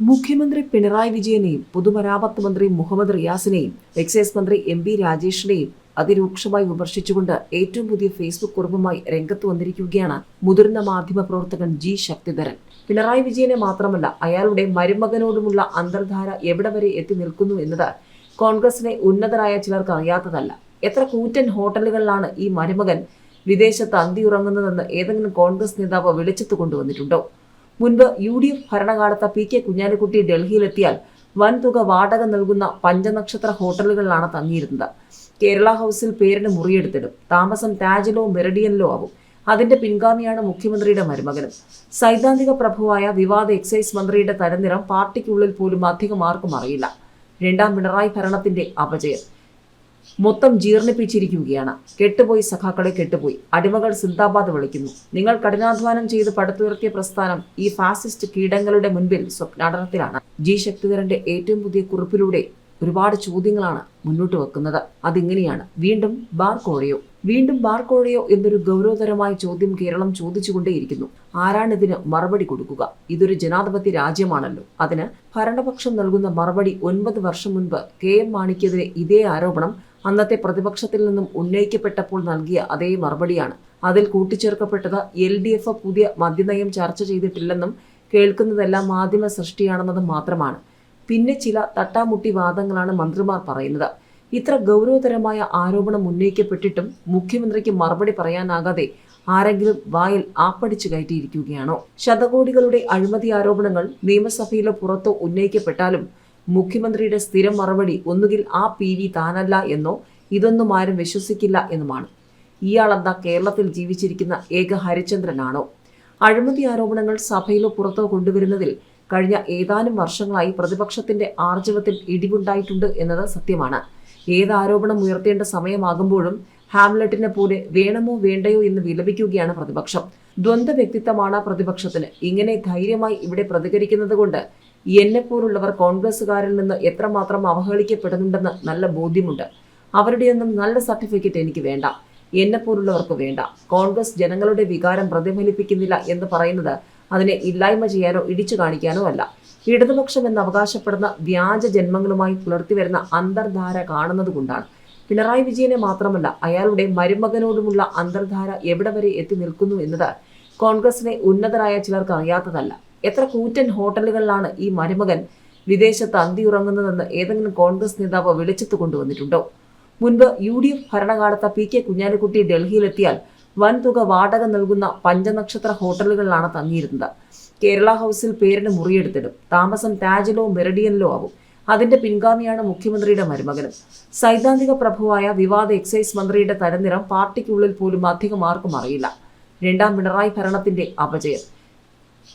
മുഖ്യമന്ത്രി പിണറായി വിജയനെയും പൊതുമരാമത്ത് മന്ത്രി മുഹമ്മദ് റിയാസിനെയും എക്സൈസ് മന്ത്രി എം പി രാജേഷിനെയും അതിരൂക്ഷമായി വിമർശിച്ചുകൊണ്ട് ഏറ്റവും പുതിയ ഫേസ്ബുക്ക് കുറിപ്പുമായി രംഗത്ത് വന്നിരിക്കുകയാണ് മുതിർന്ന മാധ്യമ പ്രവർത്തകൻ ജി ശക്തിധരൻ. പിണറായി വിജയനെ മാത്രമല്ല അയാളുടെ മരുമകനോടുമുള്ള അന്തർധാര എവിടെ വരെ എത്തി നിൽക്കുന്നു എന്നത് കോൺഗ്രസിനെ ഉന്നതരായ ചിലർക്ക് അറിയാത്തതല്ല. എത്ര കൂറ്റൻ ഹോട്ടലുകളിലാണ് ഈ മരുമകൻ വിദേശത്ത് അന്തിയുറങ്ങുന്നതെന്ന് ഏതെങ്കിലും കോൺഗ്രസ് നേതാവ് വെളിച്ചത്ത് കൊണ്ടുവന്നിട്ടുണ്ടോ? മുൻപ് യു ഡി എഫ് ഭരണകാലത്ത് പി കെ കുഞ്ഞാലിക്കുട്ടി ഡൽഹിയിലെത്തിയാൽ വൻതുക വാടക നൽകുന്ന പഞ്ചനക്ഷത്ര ഹോട്ടലുകളിലാണ് തങ്ങിയിരുന്നത്. കേരള ഹൗസിൽ പേരിന് മുറിയെടുത്തിടും. താമസം താജിലോ മെറിഡിയനിലോ ആവും. അതിന്റെ പിൻഗാമിയാണ് മുഖ്യമന്ത്രിയുടെ മരുമകനും. സൈദ്ധാന്തിക പ്രഭുവായ വിവാദ എക്സൈസ് മന്ത്രിയുടെ തരനിറം പാർട്ടിക്കുള്ളിൽ പോലും അധികം ആർക്കും അറിയില്ല. രണ്ടാം പിണറായി ഭരണത്തിന്റെ അപജയം. മൊത്തം ജീർണിപ്പിച്ചിരിക്കുകയാണ്. കെട്ടുപോയി സഖാക്കളെ കെട്ടുപോയി. അടിമകൾ സിന്ദാബാദ് വിളിക്കുന്നു. നിങ്ങൾ കഠിനാധ്വാനം ചെയ്ത് പടുത്തുയർത്തിയ പ്രസ്ഥാനം ഈ ഫാസിസ്റ്റ് കീടങ്ങളുടെ മുൻപിൽ സ്വപ്നാടനത്തിലാണ്. ജി ശക്തിധരന്റെ ഏറ്റവും പുതിയ കുറിപ്പിലൂടെ ഒരുപാട് ചോദ്യങ്ങളാണ് മുന്നോട്ട് വെക്കുന്നത്. അതിങ്ങനെയാണ്. വീണ്ടും ബാർ കോഴയോ വീണ്ടും ബാർ കോഴയോ എന്നൊരു ഗൗരവതരമായ ചോദ്യം കേരളം ചോദിച്ചുകൊണ്ടേയിരിക്കുന്നു. ആരാണ് ഇതിന് മറുപടി കൊടുക്കുക? ഇതൊരു ജനാധിപത്യ രാജ്യമാണല്ലോ. അതിന് ഭരണപക്ഷം നൽകുന്ന മറുപടി ഒൻപത് വർഷം മുൻപ് കെ എം മാണിക്കെതിരെ ഇതേ ആരോപണം അന്നത്തെ പ്രതിപക്ഷത്തിൽ നിന്നും ഉന്നയിക്കപ്പെട്ടപ്പോൾ നൽകിയ അതേ മറുപടിയാണ്. അതിൽ കൂട്ടിച്ചേർക്കപ്പെട്ടത് എൽ ഡി എഫ് പുതിയ മദ്യനയം ചർച്ച ചെയ്തിട്ടില്ലെന്നും കേൾക്കുന്നതെല്ലാം മാധ്യമ സൃഷ്ടിയാണെന്നതും മാത്രമാണ്. പിന്നെ ചില തട്ടാമുട്ടി വാദങ്ങളാണ് മന്ത്രിമാർ പറയുന്നത്. ഇത്ര ഗൗരവതരമായ ആരോപണം ഉന്നയിക്കപ്പെട്ടിട്ടും മുഖ്യമന്ത്രിക്ക് മറുപടി പറയാനാകാതെ ആരെങ്കിലും വായിൽ ആപ്പടിച്ചു കയറ്റിയിരിക്കുകയാണോ? ശതകോടികളുടെ അഴിമതി ആരോപണങ്ങൾ നിയമസഭയിലോ പുറത്തോ ഉന്നയിക്കപ്പെട്ടാലും മുഖ്യമന്ത്രിയുടെ സ്ഥിരം മറുപടി ഒന്നുകിൽ ആ പി വി താനല്ല എന്നോ ഇതൊന്നും ആരും വിശ്വസിക്കില്ല എന്നുമാണ്. ഇയാളെന്താ കേരളത്തിൽ ജീവിച്ചിരിക്കുന്ന ഏക ഹരിചന്ദ്രനാണോ? അഴിമതി ആരോപണങ്ങൾ സഭയിലോ പുറത്തോ കൊണ്ടുവരുന്നതിൽ കഴിഞ്ഞ ഏതാനും വർഷങ്ങളായി പ്രതിപക്ഷത്തിന്റെ ആർജവത്തിൽ ഇടിവുണ്ടായിട്ടുണ്ട് എന്നത് സത്യമാണ്. ഏത് ആരോപണം ഉയർത്തേണ്ട സമയമാകുമ്പോഴും ഹാംലെറ്റിനെ പോലെ വേണമോ വേണ്ടയോ എന്ന് വിലപിക്കുകയാണ് പ്രതിപക്ഷം. ദ്വന്ദ് വ്യക്തിത്വമാണ് പ്രതിപക്ഷത്തിന്. ഇങ്ങനെ ധൈര്യമായി ഇവിടെ പ്രതികരിക്കുന്നത് കൊണ്ട് എന്നെപ്പോലുള്ളവർ കോൺഗ്രസുകാരിൽ നിന്ന് എത്രമാത്രം അവഹേളിക്കപ്പെടുന്നുണ്ടെന്ന് നല്ല ബോധ്യമുണ്ട്. അവരുടെയൊന്നും നല്ല സർട്ടിഫിക്കറ്റ് എനിക്ക് വേണ്ട. എന്നെപ്പോലുള്ളവർക്ക് വേണ്ട. കോൺഗ്രസ് ജനങ്ങളുടെ വികാരം പ്രതിഫലിപ്പിക്കുന്നില്ല എന്ന് പറയുന്നത് അതിനെ ഇല്ലായ്മ ചെയ്യാനോ ഇടിച്ചു കാണിക്കാനോ അല്ല. ഇടതുപക്ഷം എന്ന് അവകാശപ്പെടുന്ന വ്യാജ ജന്മങ്ങളുമായി പുലർത്തിവരുന്ന അന്തർധാര കാണുന്നത് കൊണ്ടാണ്. പിണറായി വിജയനെ മാത്രമല്ല അയാളുടെ മരുമകനോടുമുള്ള അന്തർധാര എവിടെ വരെ എത്തി നിൽക്കുന്നു എന്നത് കോൺഗ്രസിനെ ഉന്നതരായ ചിലർക്ക് അറിയാത്തതല്ല. എത്ര കൂറ്റൻ ഹോട്ടലുകളിലാണ് ഈ മരുമകൻ വിദേശത്ത് അന്തിയുറങ്ങുന്നതെന്ന് ഏതെങ്കിലും കോൺഗ്രസ് നേതാവ് വെളിച്ചത്ത് കൊണ്ടുവന്നിട്ടുണ്ടോ? മുൻപ് യു ഡി എഫ് ഭരണകാലത്ത് പി കെ കുഞ്ഞാലിക്കുട്ടി ഡൽഹിയിലെത്തിയാൽ വൻതുക വാടക നൽകുന്ന പഞ്ചനക്ഷത്ര ഹോട്ടലുകളിലാണ് തങ്ങിയിരുന്നത്. കേരള ഹൗസിൽ പേരിന് മുറിയെടുത്തിടും. താമസം താജിലോ മെറിഡിയനിലോ ആവും. അതിന്റെ പിൻഗാമിയാണ് മുഖ്യമന്ത്രിയുടെ മരുമകനും. സൈദ്ധാന്തിക പ്രഭുവായ വിവാദ എക്സൈസ് മന്ത്രിയുടെ തരനിറം പാർട്ടിക്കുള്ളിൽ പോലും അധികം ആർക്കും അറിയില്ല. രണ്ടാം പിണറായി ഭരണത്തിന്റെ അപജയം.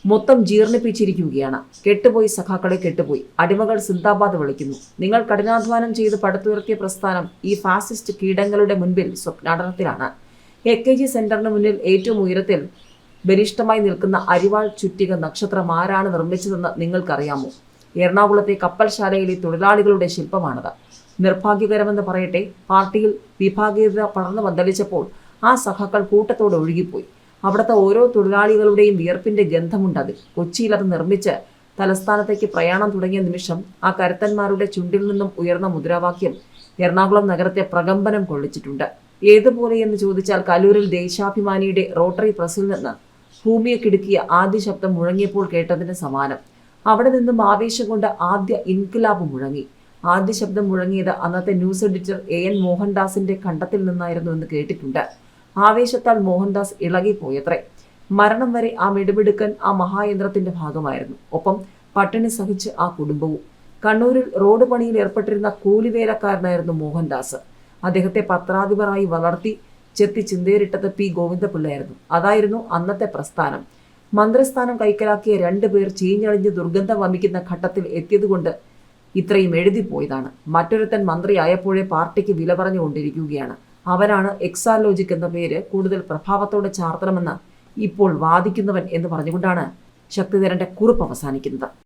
മൊത്തം ജീർണിപ്പിച്ചിരിക്കുകയാണ്. കെട്ടുപോയി സഖാക്കളെ കെട്ടുപോയി. അടിമകൾ സിന്ദാബാദ് വിളിക്കുന്നു. നിങ്ങൾ കഠിനാധ്വാനം ചെയ്ത് പടുത്തുയർത്തിയ പ്രസ്ഥാനം ഈ ഫാസിസ്റ്റ് കീടങ്ങളുടെ മുൻപിൽ സ്വപ്നാടനത്തിലാണ്. എ കെ ജി സെന്ററിന് മുന്നിൽ ഏറ്റവും ഉയരത്തിൽ ബലിഷ്ഠമായി നിൽക്കുന്ന അരിവാൾ ചുറ്റിക നക്ഷത്രം ആരാണ് നിർമ്മിച്ചതെന്ന് നിങ്ങൾക്കറിയാമോ? എറണാകുളത്തെ കപ്പൽശാലയിലെ തൊഴിലാളികളുടെ ശില്പമാണത്. നിർഭാഗ്യകരമെന്ന് പറയട്ടെ പാർട്ടിയിൽ വിഭാഗീയത പടർന്നു വന്തലിച്ചപ്പോൾ ആ സഖാക്കൾ കൂട്ടത്തോടെ ഒഴുകിപ്പോയി. അവിടുത്തെ ഓരോ തൊഴിലാളികളുടെയും വിയർപ്പിന്റെ ഗന്ധമുണ്ട് അതിൽ. കൊച്ചിയിൽ അത് നിർമ്മിച്ച് തലസ്ഥാനത്തേക്ക് പ്രയാണം തുടങ്ങിയ നിമിഷം ആ കരുത്തന്മാരുടെ ചുണ്ടിൽ നിന്നും ഉയർന്ന മുദ്രാവാക്യം എറണാകുളം നഗരത്തെ പ്രകമ്പനം കൊള്ളിച്ചിട്ടുണ്ട്. ഏതുപോലെ എന്ന് ചോദിച്ചാൽ കലൂരിൽ ദേശാഭിമാനിയുടെ റോട്ടറി പ്രസിൽ നിന്ന് ഭൂമിയെ കിടുക്കിയ ആദ്യ ശബ്ദം മുഴങ്ങിയപ്പോൾ കേട്ടതിന് സമാനം. അവിടെ നിന്നും ആവേശം കൊണ്ട് ആദ്യ ഇൻകിലാബ് മുഴങ്ങി. ആദ്യ ശബ്ദം മുഴങ്ങിയത് അന്നത്തെ ന്യൂസ് എഡിറ്റർ എ എൻ മോഹൻദാസിന്റെ കണ്ടത്തിൽ നിന്നായിരുന്നു എന്ന് കേട്ടിട്ടുണ്ട്. ആവേശത്താൽ മോഹൻദാസ് ഇളകിപ്പോയത്രേ. മരണം വരെ ആ മിടുമിടുക്കൻ ആ മഹായന്ത്രത്തിന്റെ ഭാഗമായിരുന്നു. ഒപ്പം പട്ടിണി സഹിച്ച് ആ കുടുംബവും. കണ്ണൂരിൽ റോഡ് പണിയിൽ ഏർപ്പെട്ടിരുന്ന കൂലിവേലക്കാരനായിരുന്നു മോഹൻദാസ്. അദ്ദേഹത്തെ പത്രാധിപരായി വളർത്തി ചെത്തി ചിന്തേറിട്ടത് പി. ഗോവിന്ദപിള്ളയായിരുന്നു. അതായിരുന്നു അന്നത്തെ പ്രസ്ഥാനം. മന്ത്രിസ്ഥാനം കൈക്കലാക്കിയ രണ്ടുപേർ ചീഞ്ഞളിഞ്ഞ് ദുർഗന്ധം വമിക്കുന്ന ഘട്ടത്തിൽ എത്തിയതുകൊണ്ട് ഇത്രയും എഴുതിപ്പോയതാണ്. മറ്റൊരുത്തൻ മന്ത്രിയായപ്പോഴേ പാർട്ടിക്ക് വില പറഞ്ഞുകൊണ്ടിരിക്കുകയാണ്. അവനാണ് എക്സാലോജിക് എന്ന പേര് കൂടുതൽ പ്രഭാവത്തോടെ ചാർത്തണമെന്ന് ഇപ്പോൾ വാദിക്കുന്നവൻ എന്ന് പറഞ്ഞുകൊണ്ടാണ് ശക്തിധരന്റെ കുറിപ്പ് അവസാനിക്കുന്നത്.